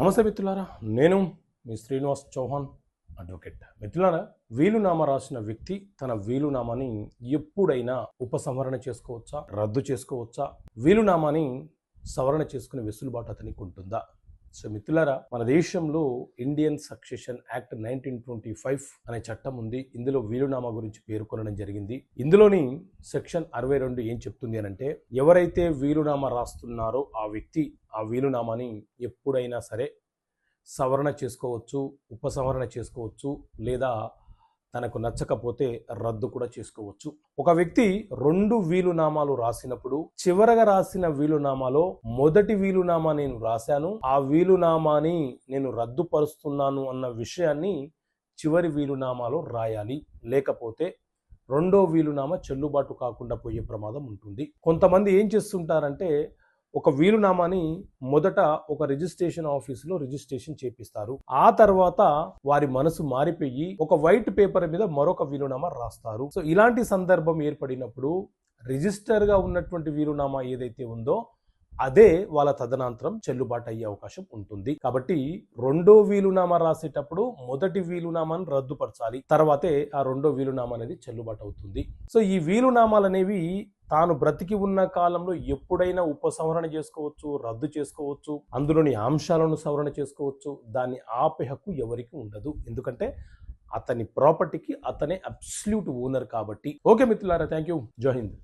నమస్తే మిత్రులారా నేను మీ శ్రీనివాస్ చౌహాన్ అడ్వకేట్ మిత్రులారా వీలునామా రాసిన వ్యక్తి తన వీలునామాని ఎప్పుడైనా ఉపసంహరణ చేసుకోవచ్చా? రద్దు చేసుకోవచ్చా? వీలునామాని సవరణ చేసుకునే వెసులుబాటు అతనికి ఉంటుందా? సో మిత్రులారా మన దేశంలో Indian succession act nineteen twenty five అనే చట్టం ఉంది. ఇందులో వీలునామా గురించి పేర్కొనడం జరిగింది. ఇందులోని సెక్షన్ అరవై రెండు ఏం చెప్తుంది అని అంటే ఎవరైతే వీలునామా రాస్తున్నారో ఆ వ్యక్తి ఆ వీలునామాని ఎప్పుడైనా సరే సవరణ చేసుకోవచ్చు ఉపసంహరణ చేసుకోవచ్చు లేదా తనకు నచ్చకపోతే రద్దు కూడా చేసుకోవచ్చు. ఒక వ్యక్తి రెండు వీలునామాలు రాసినప్పుడు చివరగా రాసిన వీలునామాలో మొదటి వీలునామా నేను రాశాను ఆ వీలునామాని నేను రద్దుపరుస్తున్నాను అన్న విషయాన్ని చివరి వీలునామాలో రాయాలి. లేకపోతే రెండో వీలునామా చెల్లుబాటు కాకుండా పోయే ప్రమాదం ఉంటుంది. కొంతమంది ఏం చేస్తుంటారంటే ఒక వీలునామాని మొదట ఒక రిజిస్ట్రేషన్ ఆఫీసులో రిజిస్ట్రేషన్ చేపిస్తారు. ఆ తర్వాత వారి మనసు మారిపోయి ఒక వైట్ పేపర్ మీద మరొక వీలునామా రాస్తారు. సో ఇలాంటి సందర్భం ఏర్పడినప్పుడు రిజిస్టర్గా ఉన్నటువంటి వీలునామా ఏదైతే ఉందో అదే వాళ్ళ తదనంతరం చెల్లుబాటు అయ్యే అవకాశం ఉంటుంది. కాబట్టి రెండో వీలునామా రాసేటప్పుడు మొదటి వీలునామాను రద్దుపరచాలి. తర్వాతే ఆ రెండో వీలునామా అనేది చెల్లుబాటు అవుతుంది సో ఈ వీలునామాలు అనేవి తాను బ్రతికి ఉన్న కాలంలో ఎప్పుడైనా ఉపసంహరణ చేసుకోవచ్చు రద్దు చేసుకోవచ్చు అందులోని అంశాలను సవరణ చేసుకోవచ్చు. దాన్ని ఆపే హక్కు ఎవరికి ఉండదు. ఎందుకంటే అతని ప్రాపర్టీకి అతనే అబ్సల్యూట్ ఓనర్ కాబట్టి. ఓకే మిత్రులారా థ్యాంక్ యూ జోహింద్